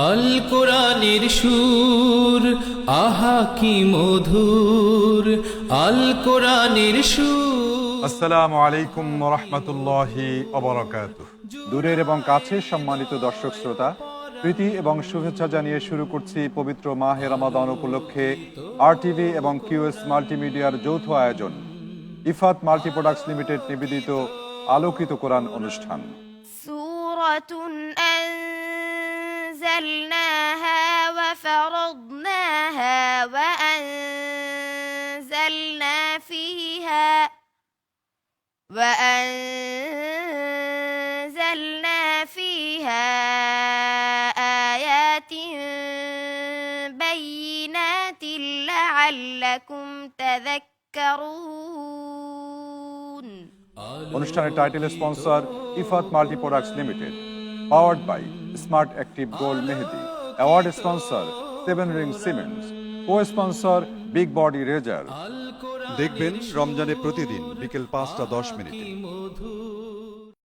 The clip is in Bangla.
আল কোরআনের সুর আহা কি মধুর। আল কোরআনের সুর। আসসালামু আলাইকুম রহমতুল্লাহি অবরাকাত দূরের এবং কাছের সম্মানিত দর্শক শ্রোতা প্রীতি এবং শুভেচ্ছা জানিয়ে শুরু করছি পবিত্র মাহে রমাদান উপলক্ষে আরটিভি এবং কিউএস মাল্টিমিডিয়ার যৌথ আয়োজন ইফাত মাল্টি প্রোডাক্টস লিমিটেড নিবেদিত আলোকিত কোরআন অনুষ্ঠান। সূরাতুন أنزلناها وفرضناها وأنزلنا فيها وأنزلنا فيها آيات بينات لعلكم تذكرون অনুষ্ঠানের title sponsor Ifad multi products limited powered by smart active gold Mehedi award sponsor seven ring cements co sponsor big body razor দেখবেন রমজানে প্রতিদিন বিকেল পাঁচটা দশ মিনিটে।